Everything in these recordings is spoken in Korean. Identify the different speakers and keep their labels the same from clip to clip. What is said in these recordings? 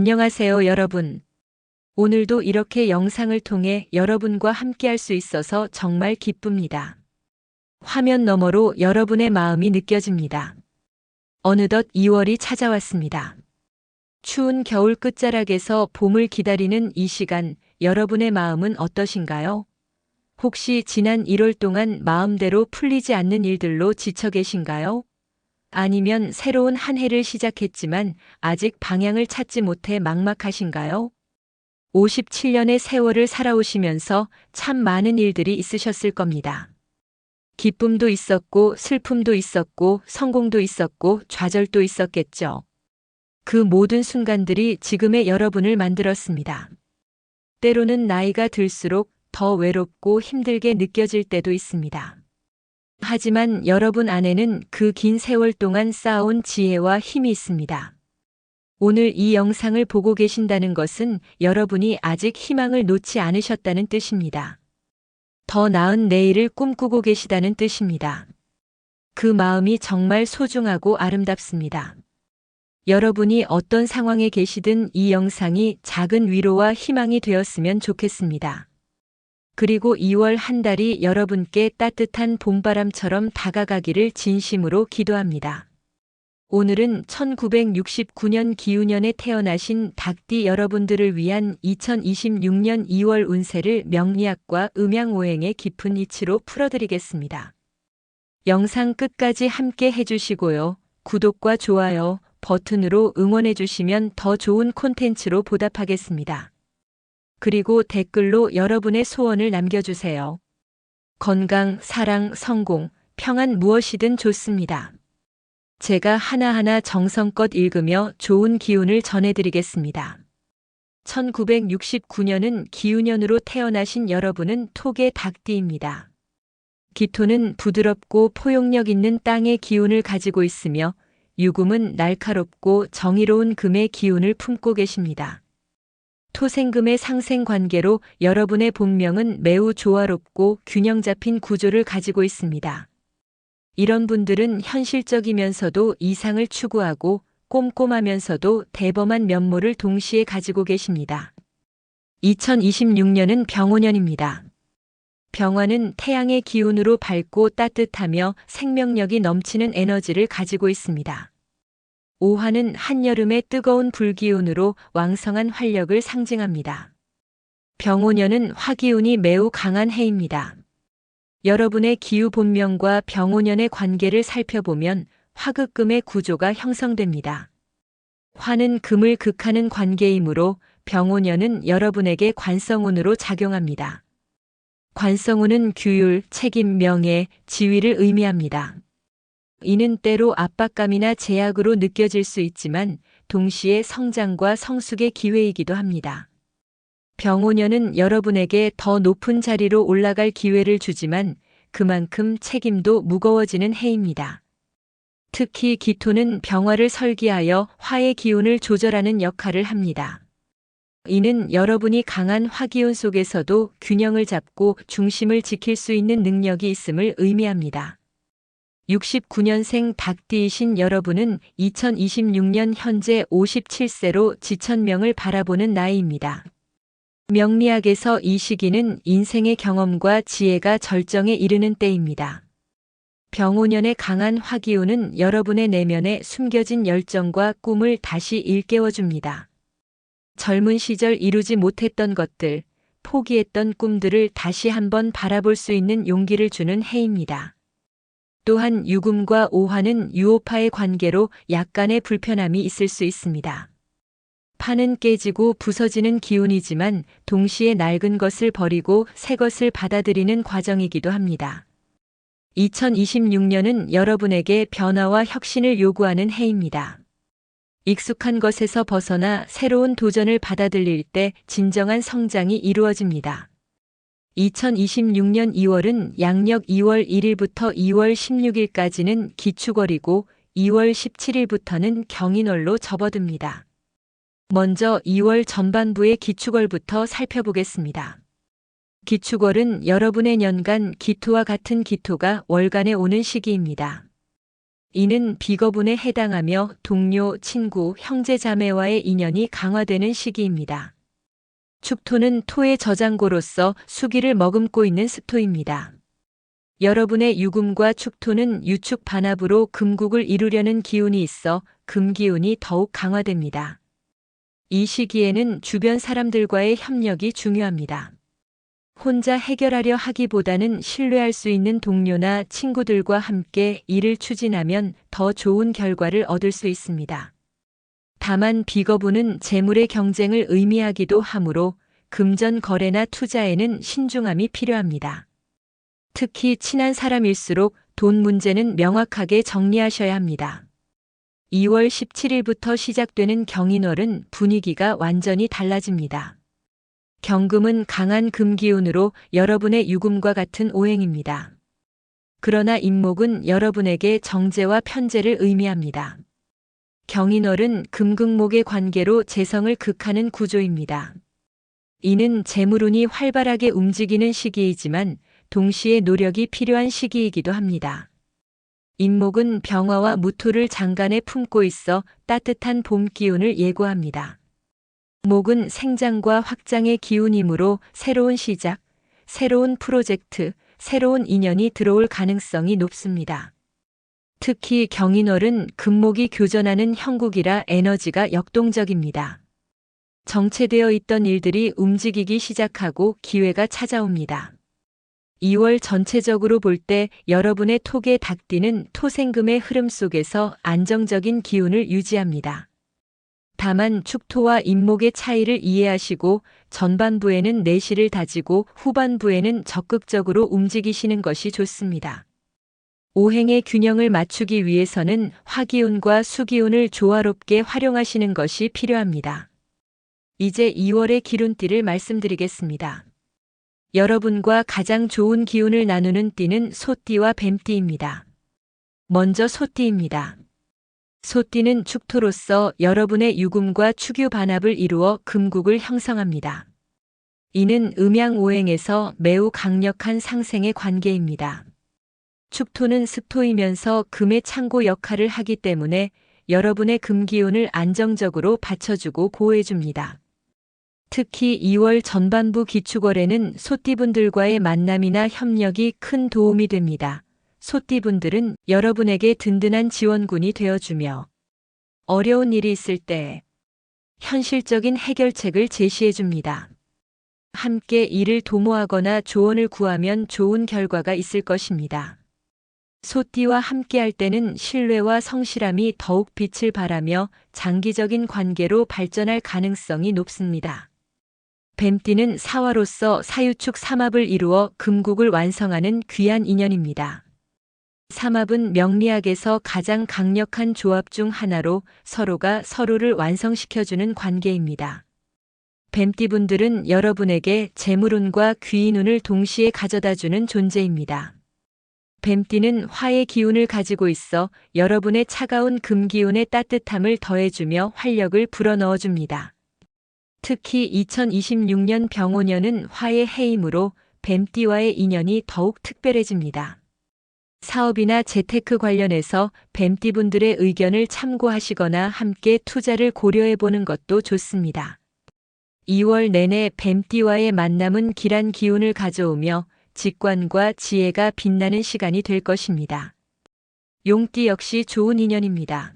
Speaker 1: 안녕하세요, 여러분. 오늘도 이렇게 영상을 통해 여러분과 함께할 수 있어서 정말 기쁩니다. 화면 너머로 여러분의 마음이 느껴집니다. 어느덧 2월이 찾아왔습니다. 추운 겨울 끝자락에서 봄을 기다리는 이 시간, 여러분의 마음은 어떠신가요? 혹시 지난 1월 동안 마음대로 풀리지 않는 일들로 지쳐 계신가요? 아니면 새로운 한 해를 시작했지만 아직 방향을 찾지 못해 막막하신가요? 57년의 세월을 살아오시면서 참 많은 일들이 있으셨을 겁니다. 기쁨도 있었고 슬픔도 있었고 성공도 있었고 좌절도 있었겠죠. 그 모든 순간들이 지금의 여러분을 만들었습니다. 때로는 나이가 들수록 더 외롭고 힘들게 느껴질 때도 있습니다. 하지만 여러분 안에는 그 긴 세월 동안 쌓아온 지혜와 힘이 있습니다. 오늘 이 영상을 보고 계신다는 것은 여러분이 아직 희망을 놓지 않으셨다는 뜻입니다. 더 나은 내일을 꿈꾸고 계시다는 뜻입니다. 그 마음이 정말 소중하고 아름답습니다. 여러분이 어떤 상황에 계시든 이 영상이 작은 위로와 희망이 되었으면 좋겠습니다. 그리고 2월 한 달이 여러분께 따뜻한 봄바람처럼 다가가기를 진심으로 기도합니다. 오늘은 1969년 기우년에 태어나신 닭띠 여러분들을 위한 2026년 2월 운세를 명리학과 음양오행의 깊은 이치로 풀어드리겠습니다. 영상 끝까지 함께 해주시고요. 구독과 좋아요 버튼으로 응원해주시면 더 좋은 콘텐츠로 보답하겠습니다. 그리고 댓글로 여러분의 소원을 남겨주세요. 건강, 사랑, 성공, 평안 무엇이든 좋습니다. 제가 하나하나 정성껏 읽으며 좋은 기운을 전해드리겠습니다. 1969년은 기우년으로 태어나신 여러분은 톡의 닭띠입니다. 기토는 부드럽고 포용력 있는 땅의 기운을 가지고 있으며 유금은 날카롭고 정의로운 금의 기운을 품고 계십니다. 토생금의 상생 관계로 여러분의 본명은 매우 조화롭고 균형 잡힌 구조를 가지고 있습니다. 이런 분들은 현실적이면서도 이상을 추구하고 꼼꼼하면서도 대범한 면모를 동시에 가지고 계십니다. 2026년은 병오년입니다. 병화는 태양의 기운으로 밝고 따뜻하며 생명력이 넘치는 에너지를 가지고 있습니다. 오화는 한여름의 뜨거운 불기운으로 왕성한 활력을 상징합니다. 병오년은 화기운이 매우 강한 해입니다. 여러분의 기후 본명과 병오년의 관계를 살펴보면 화극금의 구조가 형성됩니다. 화는 금을 극하는 관계이므로 병오년은 여러분에게 관성운으로 작용합니다. 관성운은 규율, 책임, 명예, 지위를 의미합니다. 이는 때로 압박감이나 제약으로 느껴질 수 있지만 동시에 성장과 성숙의 기회이기도 합니다. 병오년은 여러분에게 더 높은 자리로 올라갈 기회를 주지만 그만큼 책임도 무거워지는 해입니다. 특히 기토는 병화를 설계하여 화의 기운을 조절하는 역할을 합니다. 이는 여러분이 강한 화기운 속에서도 균형을 잡고 중심을 지킬 수 있는 능력이 있음을 의미합니다. 69년생 닭띠이신 여러분은 2026년 현재 57세로 지천명을 바라보는 나이입니다. 명리학에서 이 시기는 인생의 경험과 지혜가 절정에 이르는 때입니다. 병오년의 강한 화기운은 여러분의 내면에 숨겨진 열정과 꿈을 다시 일깨워줍니다. 젊은 시절 이루지 못했던 것들, 포기했던 꿈들을 다시 한번 바라볼 수 있는 용기를 주는 해입니다. 또한 유금과 오화는 유오파의 관계로 약간의 불편함이 있을 수 있습니다. 판은 깨지고 부서지는 기운이지만 동시에 낡은 것을 버리고 새 것을 받아들이는 과정이기도 합니다. 2026년은 여러분에게 변화와 혁신을 요구하는 해입니다. 익숙한 것에서 벗어나 새로운 도전을 받아들일 때 진정한 성장이 이루어집니다. 2026년 2월은 양력 2월 1일부터 2월 16일까지는 기축월이고 2월 17일부터는 경인월로 접어듭니다. 먼저 2월 전반부의 기축월부터 살펴보겠습니다. 기축월은 여러분의 년간 기토와 같은 기토가 월간에 오는 시기입니다. 이는 비거분에 해당하며 동료, 친구, 형제 자매와의 인연이 강화되는 시기입니다. 축토는 토의 저장고로서 수기를 머금고 있는 스토입니다. 여러분의 유금과 축토는 유축 반합으로 금국을 이루려는 기운이 있어 금기운이 더욱 강화됩니다. 이 시기에는 주변 사람들과의 협력이 중요합니다. 혼자 해결하려 하기보다는 신뢰할 수 있는 동료나 친구들과 함께 일을 추진하면 더 좋은 결과를 얻을 수 있습니다. 다만 비거부는 재물의 경쟁을 의미하기도 하므로 금전 거래나 투자에는 신중함이 필요합니다. 특히 친한 사람일수록 돈 문제는 명확하게 정리하셔야 합니다. 2월 17일부터 시작되는 경인월은 분위기가 완전히 달라집니다. 경금은 강한 금기운으로 여러분의 유금과 같은 오행입니다. 그러나 임목은 여러분에게 정제와 편제를 의미합니다. 경인월은 금극목의 관계로 재성을 극하는 구조입니다. 이는 재물운이 활발하게 움직이는 시기이지만 동시에 노력이 필요한 시기이기도 합니다. 임목은 병화와 무토를 장간에 품고 있어 따뜻한 봄 기운을 예고합니다. 목은 생장과 확장의 기운이므로 새로운 시작, 새로운 프로젝트, 새로운 인연이 들어올 가능성이 높습니다. 특히 경인월은 금목이 교전하는 형국이라 에너지가 역동적입니다. 정체되어 있던 일들이 움직이기 시작하고 기회가 찾아옵니다. 2월 전체적으로 볼 때 여러분의 톡의 닭띠는 토생금의 흐름 속에서 안정적인 기운을 유지합니다. 다만 축토와 임목의 차이를 이해하시고 전반부에는 내실을 다지고 후반부에는 적극적으로 움직이시는 것이 좋습니다. 오행의 균형을 맞추기 위해서는 화기운과 수기운을 조화롭게 활용하시는 것이 필요합니다. 이제 2월의 기룬띠를 말씀드리겠습니다. 여러분과 가장 좋은 기운을 나누는 띠는 소띠와 뱀띠입니다. 먼저 소띠입니다. 소띠는 축토로서 여러분의 유금과 축유 반합을 이루어 금국을 형성합니다. 이는 음양 오행에서 매우 강력한 상생의 관계입니다. 축토는 습토이면서 금의 창고 역할을 하기 때문에 여러분의 금기운을 안정적으로 받쳐주고 보호해줍니다. 특히 2월 전반부 기축월에는 소띠분들과의 만남이나 협력이 큰 도움이 됩니다. 소띠분들은 여러분에게 든든한 지원군이 되어주며 어려운 일이 있을 때 현실적인 해결책을 제시해줍니다. 함께 일을 도모하거나 조언을 구하면 좋은 결과가 있을 것입니다. 소띠와 함께할 때는 신뢰와 성실함이 더욱 빛을 발하며 장기적인 관계로 발전할 가능성이 높습니다. 뱀띠는 사화로서 사유축 삼합을 이루어 금국을 완성하는 귀한 인연입니다. 삼합은 명리학에서 가장 강력한 조합 중 하나로 서로가 서로를 완성시켜주는 관계입니다. 뱀띠분들은 여러분에게 재물운과 귀인운을 동시에 가져다주는 존재입니다. 뱀띠는 화의 기운을 가지고 있어 여러분의 차가운 금기운의 따뜻함을 더해주며 활력을 불어넣어줍니다. 특히 2026년 병오년은 화의 해이므로 뱀띠와의 인연이 더욱 특별해집니다. 사업이나 재테크 관련해서 뱀띠분들의 의견을 참고하시거나 함께 투자를 고려해 보는 것도 좋습니다. 2월 내내 뱀띠와의 만남은 길한 기운을 가져오며 직관과 지혜가 빛나는 시간이 될 것입니다. 용띠 역시 좋은 인연입니다.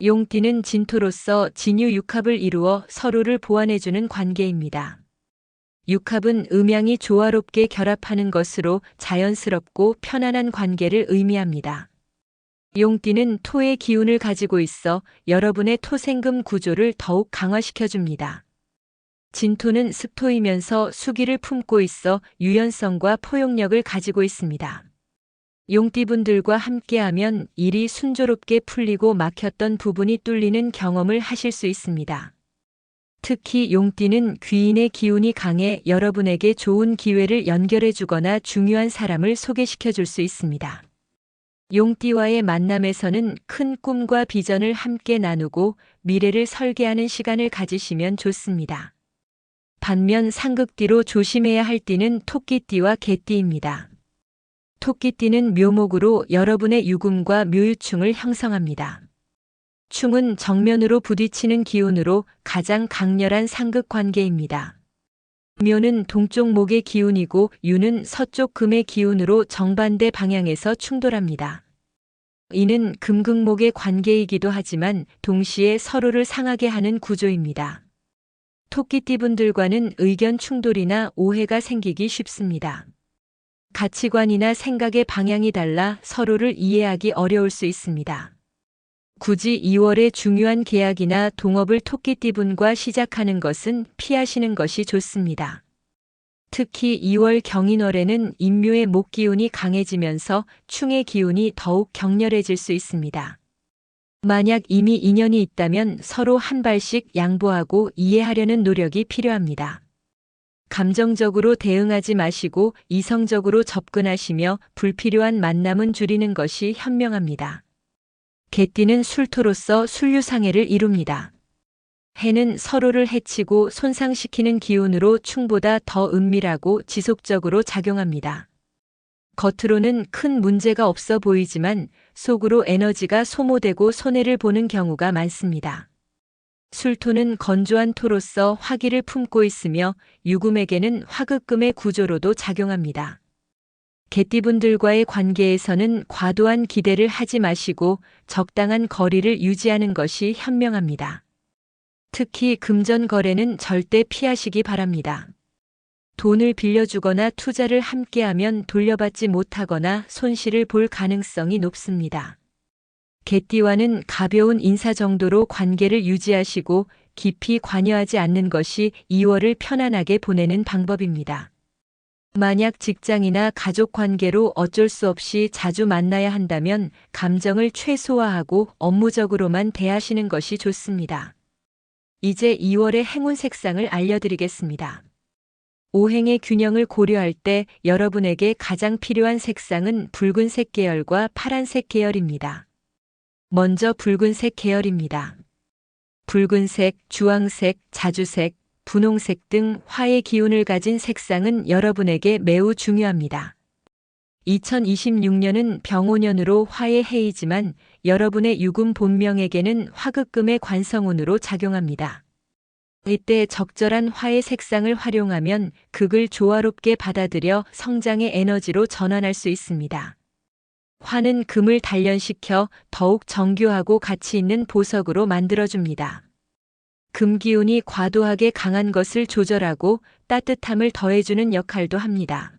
Speaker 1: 용띠는 진토로서 진유 육합을 이루어 서로를 보완해주는 관계입니다. 육합은 음양이 조화롭게 결합하는 것으로 자연스럽고 편안한 관계를 의미합니다. 용띠는 토의 기운을 가지고 있어 여러분의 토생금 구조를 더욱 강화시켜줍니다. 진토는 습토이면서 수기를 품고 있어 유연성과 포용력을 가지고 있습니다. 용띠분들과 함께하면 일이 순조롭게 풀리고 막혔던 부분이 뚫리는 경험을 하실 수 있습니다. 특히 용띠는 귀인의 기운이 강해 여러분에게 좋은 기회를 연결해 주거나 중요한 사람을 소개시켜 줄 수 있습니다. 용띠와의 만남에서는 큰 꿈과 비전을 함께 나누고 미래를 설계하는 시간을 가지시면 좋습니다. 반면 상극띠로 조심해야 할 띠는 토끼띠와 개띠입니다. 토끼띠는 묘목으로 여러분의 유금과 묘유충을 형성합니다. 충은 정면으로 부딪히는 기운으로 가장 강렬한 상극 관계입니다. 묘는 동쪽 목의 기운이고 유는 서쪽 금의 기운으로 정반대 방향에서 충돌합니다. 이는 금극목의 관계이기도 하지만 동시에 서로를 상하게 하는 구조입니다. 토끼띠분들과는 의견 충돌이나 오해가 생기기 쉽습니다. 가치관이나 생각의 방향이 달라 서로를 이해하기 어려울 수 있습니다. 굳이 2월에 중요한 계약이나 동업을 토끼띠분과 시작하는 것은 피하시는 것이 좋습니다. 특히 2월 경인월에는 인묘의 목 기운이 강해지면서 충의 기운이 더욱 격렬해질 수 있습니다. 만약 이미 인연이 있다면 서로 한 발씩 양보하고 이해하려는 노력이 필요합니다. 감정적으로 대응하지 마시고 이성적으로 접근하시며 불필요한 만남은 줄이는 것이 현명합니다. 개띠는 술토로서 술류상해를 이룹니다. 해는 서로를 해치고 손상시키는 기운으로 충보다 더 은밀하고 지속적으로 작용합니다. 겉으로는 큰 문제가 없어 보이지만 속으로 에너지가 소모되고 손해를 보는 경우가 많습니다. 술토는 건조한 토로서 화기를 품고 있으며 유금에게는 화극금의 구조로도 작용합니다. 개띠분들과의 관계에서는 과도한 기대를 하지 마시고 적당한 거리를 유지하는 것이 현명합니다. 특히 금전 거래는 절대 피하시기 바랍니다. 돈을 빌려주거나 투자를 함께하면 돌려받지 못하거나 손실을 볼 가능성이 높습니다. 개띠와는 가벼운 인사 정도로 관계를 유지하시고 깊이 관여하지 않는 것이 2월을 편안하게 보내는 방법입니다. 만약 직장이나 가족 관계로 어쩔 수 없이 자주 만나야 한다면 감정을 최소화하고 업무적으로만 대하시는 것이 좋습니다. 이제 2월의 행운 색상을 알려드리겠습니다. 오행의 균형을 고려할 때 여러분에게 가장 필요한 색상은 붉은색 계열과 파란색 계열입니다. 먼저 붉은색 계열입니다. 붉은색, 주황색, 자주색, 분홍색 등 화의 기운을 가진 색상은 여러분에게 매우 중요합니다. 2026년은 병오년으로 화의 해이지만 여러분의 유금 본명에게는 화극금의 관성운으로 작용합니다. 이때 적절한 화의 색상을 활용하면 극을 조화롭게 받아들여 성장의 에너지로 전환할 수 있습니다. 화는 금을 단련시켜 더욱 정교하고 가치 있는 보석으로 만들어줍니다. 금 기운이 과도하게 강한 것을 조절하고 따뜻함을 더해주는 역할도 합니다.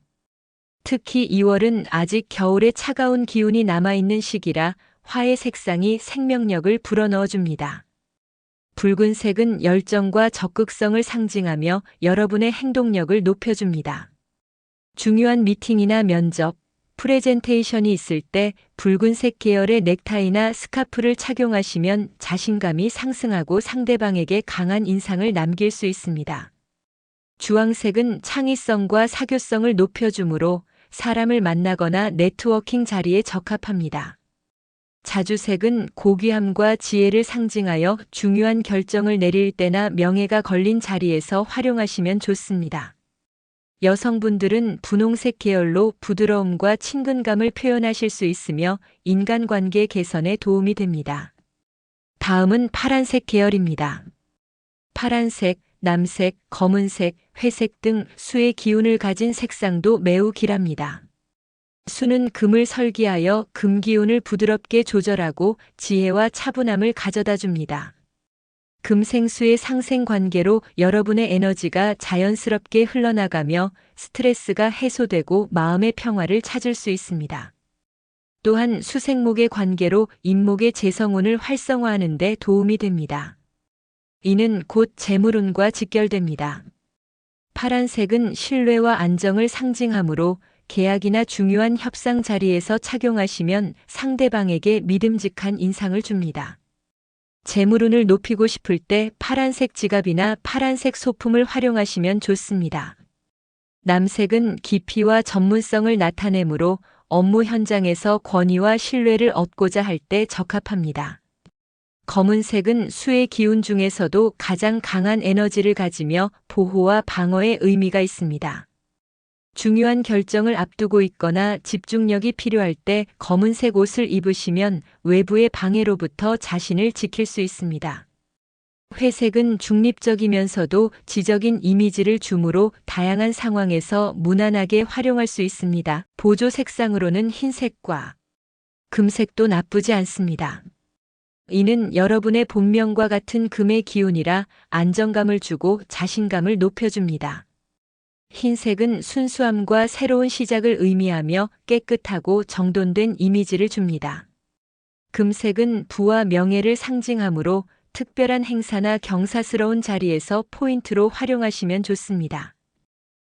Speaker 1: 특히 2월은 아직 겨울의 차가운 기운이 남아있는 시기라 화의 색상이 생명력을 불어넣어줍니다. 붉은색은 열정과 적극성을 상징하며 여러분의 행동력을 높여줍니다. 중요한 미팅이나 면접, 프레젠테이션이 있을 때 붉은색 계열의 넥타이나 스카프를 착용하시면 자신감이 상승하고 상대방에게 강한 인상을 남길 수 있습니다. 주황색은 창의성과 사교성을 높여주므로 사람을 만나거나 네트워킹 자리에 적합합니다. 자주색은 고귀함과 지혜를 상징하여 중요한 결정을 내릴 때나 명예가 걸린 자리에서 활용하시면 좋습니다. 여성분들은 분홍색 계열로 부드러움과 친근감을 표현하실 수 있으며 인간관계 개선에 도움이 됩니다. 다음은 파란색 계열입니다. 파란색, 남색, 검은색, 회색 등 수의 기운을 가진 색상도 매우 길합니다. 수는 금을 설계하여 금 기운을 부드럽게 조절하고 지혜와 차분함을 가져다 줍니다. 금생수의 상생 관계로 여러분의 에너지가 자연스럽게 흘러나가며 스트레스가 해소되고 마음의 평화를 찾을 수 있습니다. 또한 수생목의 관계로 인목의 재성운을 활성화하는 데 도움이 됩니다. 이는 곧 재물운과 직결됩니다. 파란색은 신뢰와 안정을 상징하므로 계약이나 중요한 협상 자리에서 착용하시면 상대방에게 믿음직한 인상을 줍니다. 재물운을 높이고 싶을 때 파란색 지갑이나 파란색 소품을 활용하시면 좋습니다. 남색은 깊이와 전문성을 나타내므로 업무 현장에서 권위와 신뢰를 얻고자 할 때 적합합니다. 검은색은 수의 기운 중에서도 가장 강한 에너지를 가지며 보호와 방어의 의미가 있습니다. 중요한 결정을 앞두고 있거나 집중력이 필요할 때 검은색 옷을 입으시면 외부의 방해로부터 자신을 지킬 수 있습니다. 회색은 중립적이면서도 지적인 이미지를 주므로 다양한 상황에서 무난하게 활용할 수 있습니다. 보조 색상으로는 흰색과 금색도 나쁘지 않습니다. 이는 여러분의 본명과 같은 금의 기운이라 안정감을 주고 자신감을 높여줍니다. 흰색은 순수함과 새로운 시작을 의미하며 깨끗하고 정돈된 이미지를 줍니다. 금색은 부와 명예를 상징하므로 특별한 행사나 경사스러운 자리에서 포인트로 활용하시면 좋습니다.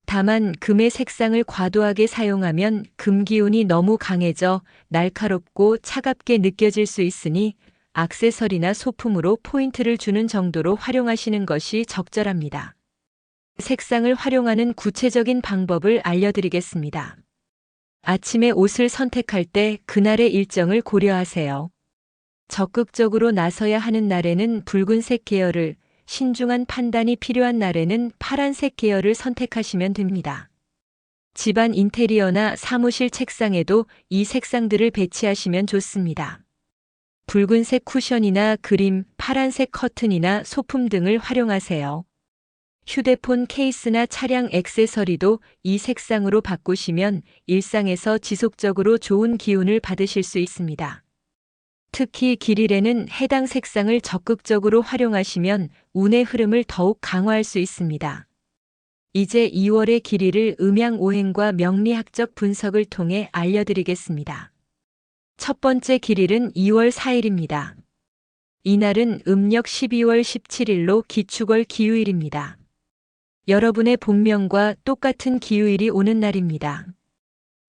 Speaker 1: 다만 금의 색상을 과도하게 사용하면 금 기운이 너무 강해져 날카롭고 차갑게 느껴질 수 있으니 악세서리나 소품으로 포인트를 주는 정도로 활용하시는 것이 적절합니다. 색상을 활용하는 구체적인 방법을 알려드리겠습니다. 아침에 옷을 선택할 때 그날의 일정을 고려하세요. 적극적으로 나서야 하는 날에는 붉은색 계열을, 신중한 판단이 필요한 날에는 파란색 계열을 선택하시면 됩니다. 집안 인테리어나 사무실 책상에도 이 색상들을 배치하시면 좋습니다. 붉은색 쿠션이나 그림, 파란색 커튼이나 소품 등을 활용하세요. 휴대폰 케이스나 차량 액세서리도 이 색상으로 바꾸시면 일상에서 지속적으로 좋은 기운을 받으실 수 있습니다. 특히 길일에는 해당 색상을 적극적으로 활용하시면 운의 흐름을 더욱 강화할 수 있습니다. 이제 2월의 길이를 음양 오행과 명리학적 분석을 통해 알려드리겠습니다. 첫 번째 길일은 2월 4일입니다. 이날은 음력 12월 17일로 기축월 기후일입니다. 여러분의 본명과 똑같은 기후일이 오는 날입니다.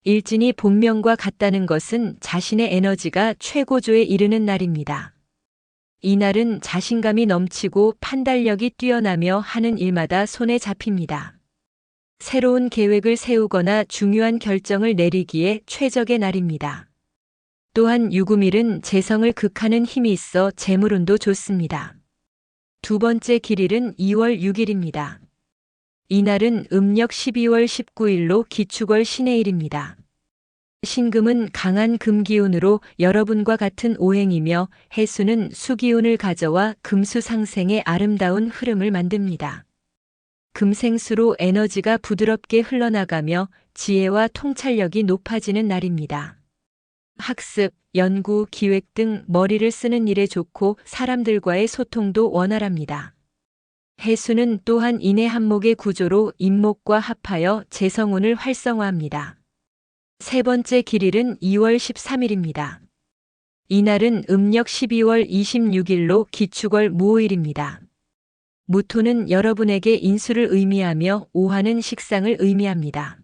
Speaker 1: 일진이 본명과 같다는 것은 자신의 에너지가 최고조에 이르는 날입니다. 이날은 자신감이 넘치고 판단력이 뛰어나며 하는 일마다 손에 잡힙니다. 새로운 계획을 세우거나 중요한 결정을 내리기에 최적의 날입니다. 또한 유금일은 재성을 극하는 힘이 있어 재물운도 좋습니다. 두 번째 길일은 2월 6일입니다. 이날은 음력 12월 19일로 기축월 신해일입니다. 신금은 강한 금기운으로 여러분과 같은 오행이며 해수는 수기운을 가져와 금수 상생의 아름다운 흐름을 만듭니다. 금생수로 에너지가 부드럽게 흘러나가며 지혜와 통찰력이 높아지는 날입니다. 학습, 연구, 기획 등 머리를 쓰는 일에 좋고 사람들과의 소통도 원활합니다. 해수는 또한 인의 한목의 구조로 인목과 합하여 재성운을 활성화합니다. 세 번째 길일은 2월 13일입니다. 이날은 음력 12월 26일로 기축월 무오일입니다. 무토는 여러분에게 인수를 의미하며 오화는 식상을 의미합니다.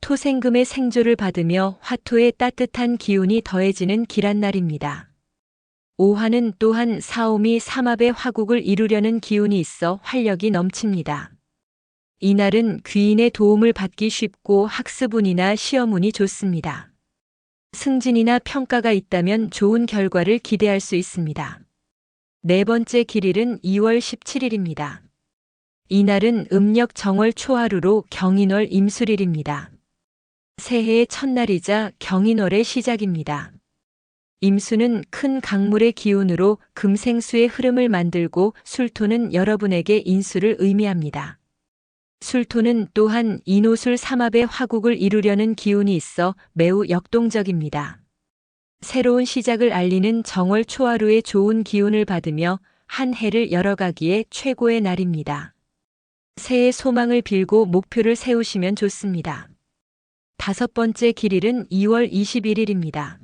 Speaker 1: 토생금의 생조를 받으며 화토의 따뜻한 기운이 더해지는 길한 날입니다. 오화는 또한 사오미 삼합의 화국을 이루려는 기운이 있어 활력이 넘칩니다. 이날은 귀인의 도움을 받기 쉽고 학습운이나 시험운이 좋습니다. 승진이나 평가가 있다면 좋은 결과를 기대할 수 있습니다. 네 번째 길일은 2월 17일입니다. 이날은 음력 정월 초하루로 경인월 임술일입니다. 새해의 첫날이자 경인월의 시작입니다. 임수는 큰 강물의 기운으로 금생수의 흐름을 만들고 술토는 여러분에게 인수를 의미합니다. 술토는 또한 인호술 삼합의 화국을 이루려는 기운이 있어 매우 역동적입니다. 새로운 시작을 알리는 정월 초하루의 좋은 기운을 받으며 한 해를 열어가기에 최고의 날입니다. 새해 소망을 빌고 목표를 세우시면 좋습니다. 다섯 번째 길일은 2월 21일입니다.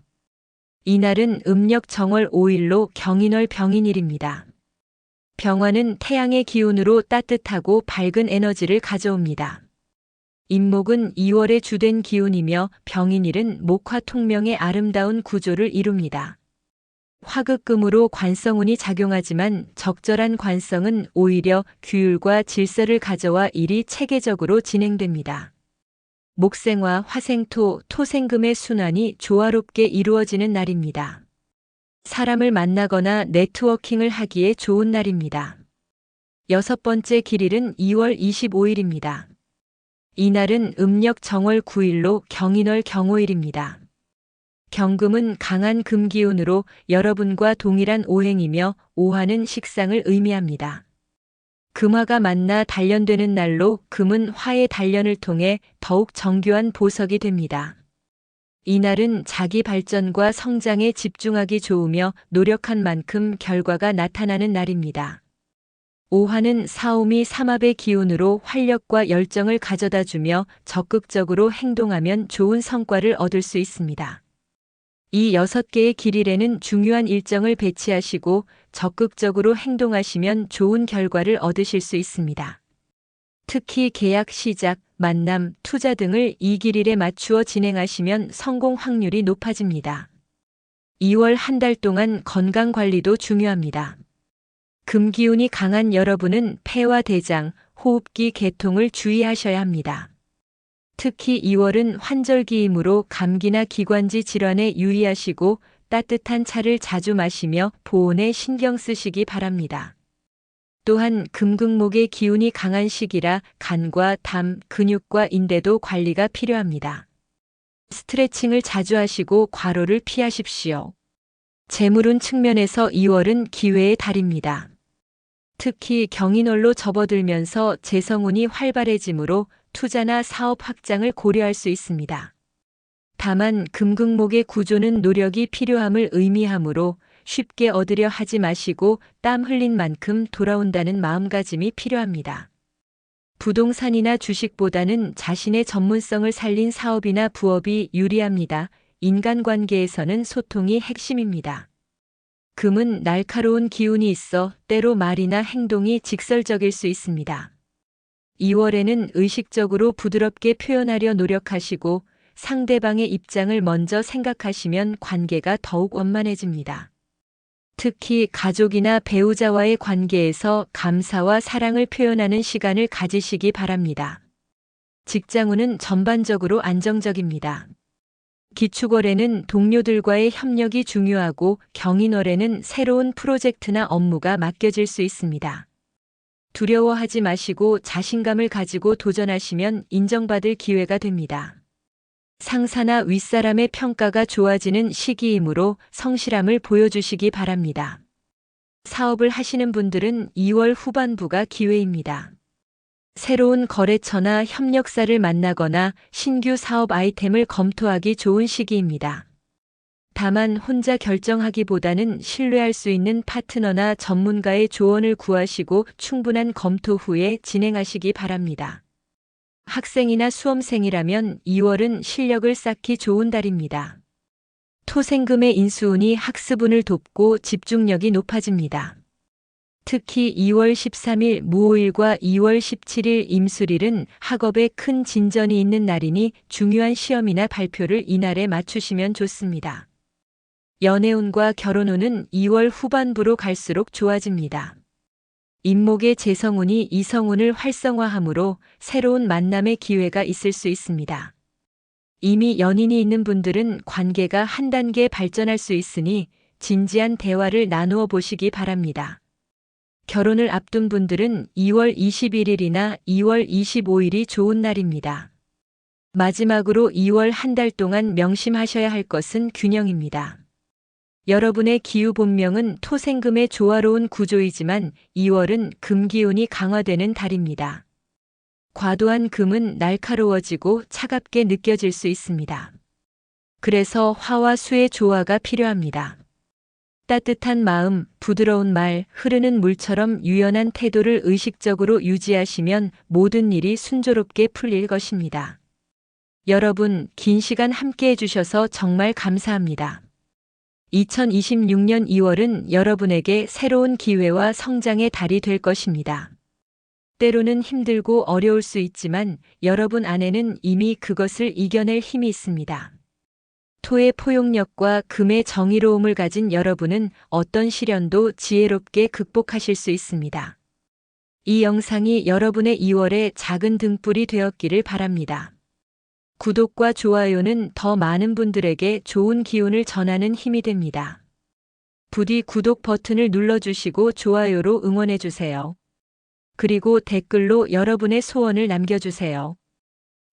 Speaker 1: 이날은 음력 정월 5일로 경인월 병인일입니다. 병화는 태양의 기운으로 따뜻하고 밝은 에너지를 가져옵니다. 임목은 2월의 주된 기운이며 병인일은 목화 통명의 아름다운 구조를 이룹니다. 화극금으로 관성운이 작용하지만 적절한 관성은 오히려 규율과 질서를 가져와 일이 체계적으로 진행됩니다. 목생화, 화생토, 토생금의 순환이 조화롭게 이루어지는 날입니다. 사람을 만나거나 네트워킹을 하기에 좋은 날입니다. 여섯 번째 길일은 2월 25일입니다. 이날은 음력 정월 9일로 경인월 경호일입니다. 경금은 강한 금기운으로 여러분과 동일한 오행이며 오화는 식상을 의미합니다. 금화가 만나 단련되는 날로 금은 화의 단련을 통해 더욱 정교한 보석이 됩니다. 이날은 자기 발전과 성장에 집중하기 좋으며 노력한 만큼 결과가 나타나는 날입니다. 오화는 사오미 삼합의 기운으로 활력과 열정을 가져다 주며 적극적으로 행동하면 좋은 성과를 얻을 수 있습니다. 이 여섯 개의 길일에는 중요한 일정을 배치하시고 적극적으로 행동하시면 좋은 결과를 얻으실 수 있습니다. 특히 계약 시작, 만남, 투자 등을 이 길일에 맞추어 진행하시면 성공 확률이 높아집니다. 2월 한 달 동안 건강 관리도 중요합니다. 금기운이 강한 여러분은 폐와 대장, 호흡기 개통을 주의하셔야 합니다. 특히 2월은 환절기이므로 감기나 기관지 질환에 유의하시고 따뜻한 차를 자주 마시며 보온에 신경 쓰시기 바랍니다. 또한 금극목의 기운이 강한 시기라 간과 담, 근육과 인대도 관리가 필요합니다. 스트레칭을 자주 하시고 과로를 피하십시오. 재물운 측면에서 2월은 기회의 달입니다. 특히 경인월로 접어들면서 재성운이 활발해지므로 투자나 사업 확장을 고려할 수 있습니다. 다만 금극목의 구조는 노력이 필요함을 의미하므로 쉽게 얻으려 하지 마시고 땀 흘린 만큼 돌아온다는 마음가짐이 필요합니다. 부동산이나 주식보다는 자신의 전문성을 살린 사업이나 부업이 유리합니다. 인간관계에서는 소통이 핵심입니다. 금은 날카로운 기운이 있어 때로 말이나 행동이 직설적일 수 있습니다. 2월에는 의식적으로 부드럽게 표현하려 노력하시고 상대방의 입장을 먼저 생각하시면 관계가 더욱 원만해집니다. 특히 가족이나 배우자와의 관계에서 감사와 사랑을 표현하는 시간을 가지시기 바랍니다. 직장운은 전반적으로 안정적입니다. 기축월에는 동료들과의 협력이 중요하고 경인월에는 새로운 프로젝트나 업무가 맡겨질 수 있습니다. 두려워하지 마시고 자신감을 가지고 도전하시면 인정받을 기회가 됩니다. 상사나 윗사람의 평가가 좋아지는 시기이므로 성실함을 보여주시기 바랍니다. 사업을 하시는 분들은 2월 후반부가 기회입니다. 새로운 거래처나 협력사를 만나거나 신규 사업 아이템을 검토하기 좋은 시기입니다. 다만 혼자 결정하기보다는 신뢰할 수 있는 파트너나 전문가의 조언을 구하시고 충분한 검토 후에 진행하시기 바랍니다. 학생이나 수험생이라면 2월은 실력을 쌓기 좋은 달입니다. 토생금의 인수운이 학습운을 돕고 집중력이 높아집니다. 특히 2월 13일 무오일과 2월 17일 임술일은 학업에 큰 진전이 있는 날이니 중요한 시험이나 발표를 이날에 맞추시면 좋습니다. 연애운과 결혼운은 2월 후반부로 갈수록 좋아집니다. 임목의 재성운이 이성운을 활성화하므로 새로운 만남의 기회가 있을 수 있습니다. 이미 연인이 있는 분들은 관계가 한 단계 발전할 수 있으니 진지한 대화를 나누어 보시기 바랍니다. 결혼을 앞둔 분들은 2월 21일이나 2월 25일이 좋은 날입니다. 마지막으로 2월 한 달 동안 명심하셔야 할 것은 균형입니다. 여러분의 기후 본명은 토생금의 조화로운 구조이지만 2월은 금기운이 강화되는 달입니다. 과도한 금은 날카로워지고 차갑게 느껴질 수 있습니다. 그래서 화와 수의 조화가 필요합니다. 따뜻한 마음, 부드러운 말, 흐르는 물처럼 유연한 태도를 의식적으로 유지하시면 모든 일이 순조롭게 풀릴 것입니다. 여러분, 긴 시간 함께 해주셔서 정말 감사합니다. 2026년 2월은 여러분에게 새로운 기회와 성장의 달이 될 것입니다. 때로는 힘들고 어려울 수 있지만 여러분 안에는 이미 그것을 이겨낼 힘이 있습니다. 토의 포용력과 금의 정의로움을 가진 여러분은 어떤 시련도 지혜롭게 극복하실 수 있습니다. 이 영상이 여러분의 2월의 작은 등불이 되었기를 바랍니다. 구독과 좋아요는 더 많은 분들에게 좋은 기운을 전하는 힘이 됩니다. 부디 구독 버튼을 눌러주시고 좋아요로 응원해주세요. 그리고 댓글로 여러분의 소원을 남겨주세요.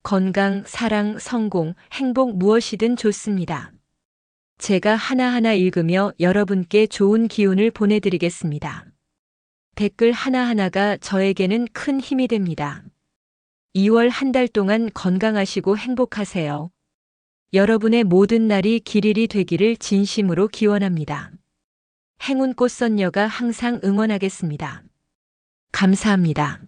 Speaker 1: 건강, 사랑, 성공, 행복 무엇이든 좋습니다. 제가 하나하나 읽으며 여러분께 좋은 기운을 보내드리겠습니다. 댓글 하나하나가 저에게는 큰 힘이 됩니다. 2월 한 달 동안 건강하시고 행복하세요. 여러분의 모든 날이 길일이 되기를 진심으로 기원합니다. 행운 꽃 선녀가 항상 응원하겠습니다. 감사합니다.